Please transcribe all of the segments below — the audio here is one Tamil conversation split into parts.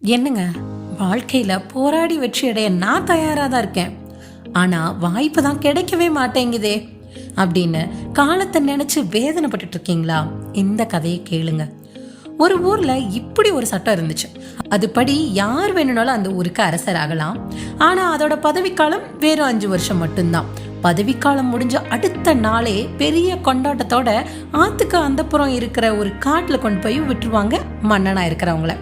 என்னங்க? வாழ்க்கையில் போராடி வெற்றி அடைய நான் தயாராக தான் இருக்கேன். ஆனால் வாய்ப்பு தான் கிடைக்கவே மாட்டேங்குதே. அப்படின்னு காலத்தை நினச்சி வேதனைப்பட்டுட்டு இருக்கீங்களா? இந்த கதையை கேளுங்க. ஒரு ஊரில் இப்படி ஒரு சட்டம் இருந்துச்சு. அதுபடி யார் வேணும்னாலும் அந்த ஊருக்கு அரசர் ஆகலாம். ஆனால் அதோட பதவிக்காலம் வெறும் அஞ்சு வருஷம் மட்டும்தான். பதவிக்காலம் முடிஞ்ச அடுத்த நாளே பெரிய கொண்டாட்டத்தோட ஆத்துக்கு அந்தப்புறம் இருக்கிற ஒரு காட்டில் கொண்டு போய் விட்டுருவாங்க மன்னனா இருக்கிறவங்கள.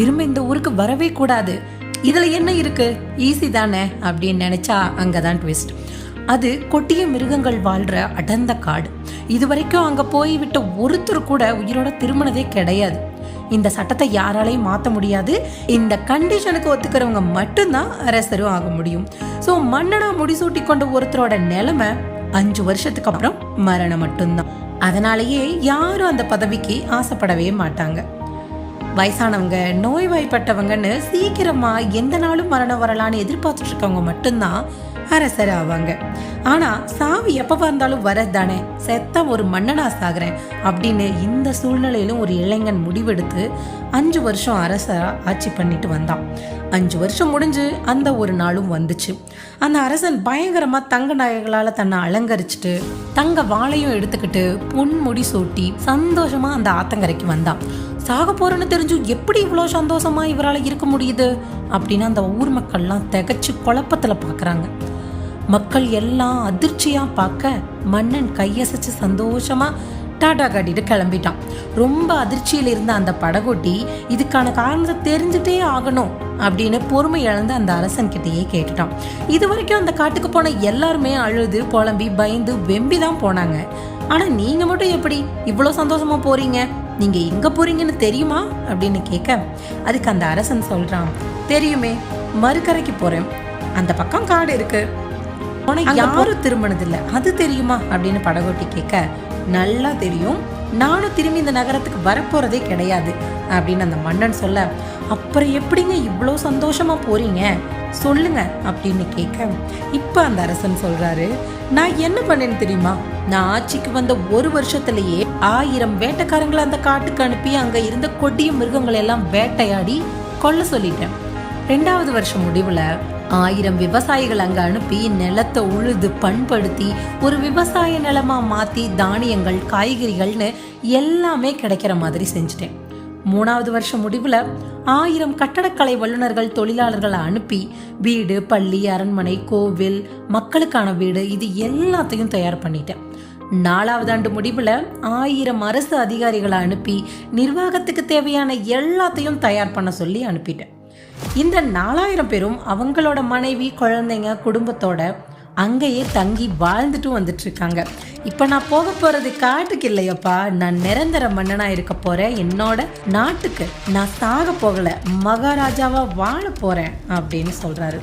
திரும்ப இந்த ஊருக்கு வரவே கூடாது. இதுல என்ன இருக்கு? ஈஸி தானே அப்படின்னு நினைச்சா அங்கதான் ட்விஸ்ட் அது கொட்டிய மிருகங்கள் வாழ்ற அடர்ந்த காடு. இது வரைக்கும் அங்க போய் விட்ட ஒருத்தர் கூட உயிரோட திரும்பினதே கிடையாது. இந்த சட்டத்தை யாராலையும் மாற்ற முடியாது. இந்த கண்டிஷனுக்கு ஒத்துக்கிறவங்க மட்டும்தான் அரசரும் ஆக முடியும். ஸோ மன்னனா முடிசூட்டி கொண்ட ஒருத்தரோட நிலைமை அஞ்சு வருஷத்துக்கு அப்புறம் மரணம் மட்டும்தான். அதனாலேயே யாரும் அந்த பதவிக்கு ஆசைப்படவே மாட்டாங்க. வயசானவங்க நோய்வாய்ப்பட்டவங்கன்னு சீக்கிரமா எந்த நாளும் மரணம் வரலான்னு எதிர்பார்த்துட்டு இருக்கவங்க மட்டும்தான் அரசர் ஆவாங்க. ஆனா சாவி எப்ப வந்தாலும் வரதானே செத்த ஒரு மன்னனா சாகிறேன் அப்படின்னு இந்த சூழ்நிலையிலும் ஒரு இளைஞன் முடிவெடுத்து அஞ்சு வருஷம் அரசரா ஆட்சி பண்ணிட்டு வந்தான். அஞ்சு வருஷம் முடிஞ்சு அந்த ஒரு நாளும் வந்துச்சு. அந்த அரசன் பயங்கரமா தங்க நகைகளால தன்னை அலங்கரிச்சுட்டு தங்க வாளையும் எடுத்துக்கிட்டு பொன்முடி சூட்டி சந்தோஷமா அந்த ஆத்தங்கரைக்கு வந்தான். சாக போறேன்னு தெரிஞ்சு எப்படி இவ்வளோ சந்தோஷமா இவரால் இருக்க முடியுது? அப்படின்னு அந்த ஊர் மக்கள்லாம் திகச்சு குழப்பத்தில் பார்க்குறாங்க மக்கள் எல்லாம் அதிர்ச்சியாக பார்க்க மன்னன் கையசைச்சு சந்தோஷமாக டாடா காட்டிட்டு கிளம்பிட்டான். ரொம்ப அதிர்ச்சியில் இருந்த அந்த படகோட்டி இதுக்கான காரணத்தை தெரிஞ்சுட்டே ஆகணும் அப்படின்னு பொறுமை இழந்து அந்த அரசன் கிட்டேயே கேட்டுட்டான். இது வரைக்கும் அந்த காட்டுக்கு போன எல்லாருமே அழுது புலம்பி பயந்து வெம்பி தான் போனாங்க. ஆனால் நீங்கள் மட்டும் எப்படி இவ்வளோ சந்தோஷமாக போகிறீங்க நீங்க எங்க போறீங்கன்னு தெரியுமா? அப்படின்னு கேட்க அதுக்கு அந்த அரசன் சொல்றான் தெரியுமே மறுக்கரைக்கு போறேன். அந்த பக்கம் காடு இருக்கு. உனக்கு யாரும் திரும்பினதில்ல. அது தெரியுமா? அப்படின்னு படகோட்டி கேட்க நல்லா தெரியும். நானும் திரும்பி இந்த நகரத்துக்கு வரப்போறதே கிடையாது அப்படின்னு அந்த மன்னன் சொல்ல அப்புறம் எப்படிங்க இவ்வளோ சந்தோஷமா போறீங்க? சொல்லுங்க அப்படின்னு கேட்க இப்ப அந்த அரசன் சொல்றாரு நான் என்ன பண்ணேன்னு தெரியுமா? நான் ஆட்சிக்கு வந்த ஒரு வருஷத்திலேயே ஆயிரம் வேட்டைக்காரங்களை அந்த காட்டுக்கு அனுப்பி அங்க இருந்த கொடிய மிருகங்களை எல்லாம் வேட்டையாடி கொல்ல சொல்லிட்டேன். ரெண்டாவது வருஷம் முடிவில் ஆயிரம் விவசாயிகள் அங்கே அனுப்பி நிலத்தை உழுது பண்படுத்தி ஒரு விவசாய நிலமாக மாற்றி தானியங்கள் காய்கறிகள்னு எல்லாமே கிடைக்கிற மாதிரி செஞ்சுட்டேன். மூணாவது வருஷம் முடிவில் ஆயிரம் கட்டடக்கலை வல்லுநர்கள் தொழிலாளர்களை அனுப்பி வீடு பள்ளி அரண்மனை கோவில் மக்களுக்கான வீடு இது எல்லாத்தையும் தயார் பண்ணிட்டேன். நாலாவது ஆண்டு முடிவில் ஆயிரம் அரசு அதிகாரிகளை அனுப்பி நிர்வாகத்துக்கு தேவையான எல்லாத்தையும் தயார் பண்ண சொல்லி அனுப்பிட்டேன். இந்த நாலாயிரம் பேரும் அவங்களோட மனைவி குழந்தைங்க குடும்பத்தோட அங்கேயே தங்கி வாழ்ந்துட்டு வந்துட்டு இருக்காங்க இப்போ நான் போக போறது காட்டுக்கு இல்லையப்பா. நான் நிரந்தர மன்னனா இருக்க போறேன். என்னோட நாட்டுக்கு நான் சாக போகல. மகாராஜாவா வாழ போறேன் அப்படின்னு சொல்றாரு.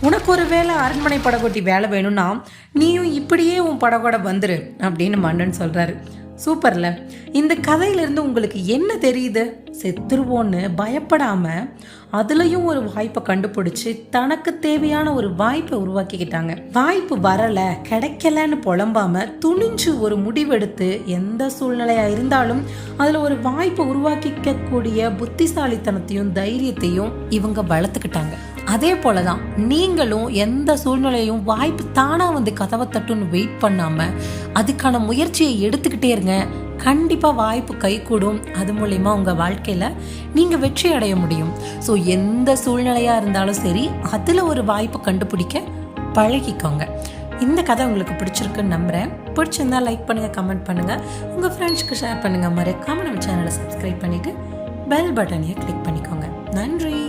உனக்கு ஒரு வேளை அரண்மனை படகோட்டி வேலை வேணும்னா நீயும் இப்படியே உன் படகோட வந்துரு அப்படின்னு மன்னன் சொல்றாரு. சூப்பர்ல. இந்த கதையிலிருந்து உங்களுக்கு என்ன தெரியுது? செத்துருவோன்னு பயப்படாம அதுலயும் ஒரு வாய்ப்பை கண்டுபிடிச்சு தனக்கு தேவையான ஒரு வாய்ப்பை உருவாக்கிக்கிட்டாங்க. வாய்ப்பு வரல கிடைக்கலன்னு புலம்பாம துணிஞ்சு ஒரு முடிவெடுத்து எந்த சூழ்நிலையா இருந்தாலும் அதுல ஒரு வாய்ப்பை உருவாக்கிக்க கூடிய புத்திசாலித்தனத்தையும் தைரியத்தையும் இவங்க வளர்த்துக்கிட்டாங்க. அதே போல தான் நீங்களும் எந்த சூழ்நிலையும் வாய்ப்பு தானாக வந்து கதவை தட்டுன்னு வெயிட் பண்ணாமல் அதுக்கான முயற்சியை எடுத்துக்கிட்டே இருங்க. கண்டிப்பாக வாய்ப்பு கைகூடும். அது மூலயமா உங்கள் வாழ்க்கையில் நீங்கள் வெற்றி அடைய முடியும். ஸோ எந்த சூழ்நிலையாக இருந்தாலும் சரி அதில் ஒரு வாய்ப்பை கண்டுபிடிக்க பழகிக்கோங்க. இந்த கதை உங்களுக்கு பிடிச்சிருக்குன்னு நம்புகிறேன் பிடிச்சிருந்தா லைக் பண்ணுங்கள் கமெண்ட் பண்ணுங்கள் உங்கள் ஃப்ரெண்ட்ஸ்க்கு ஷேர் பண்ணுங்கள் மறக்காமல் நம்ம சேனலை சப்ஸ்கிரைப் பண்ணிவிட்டு பெல் பட்டனையை கிளிக் பண்ணிக்கோங்க. நன்றி!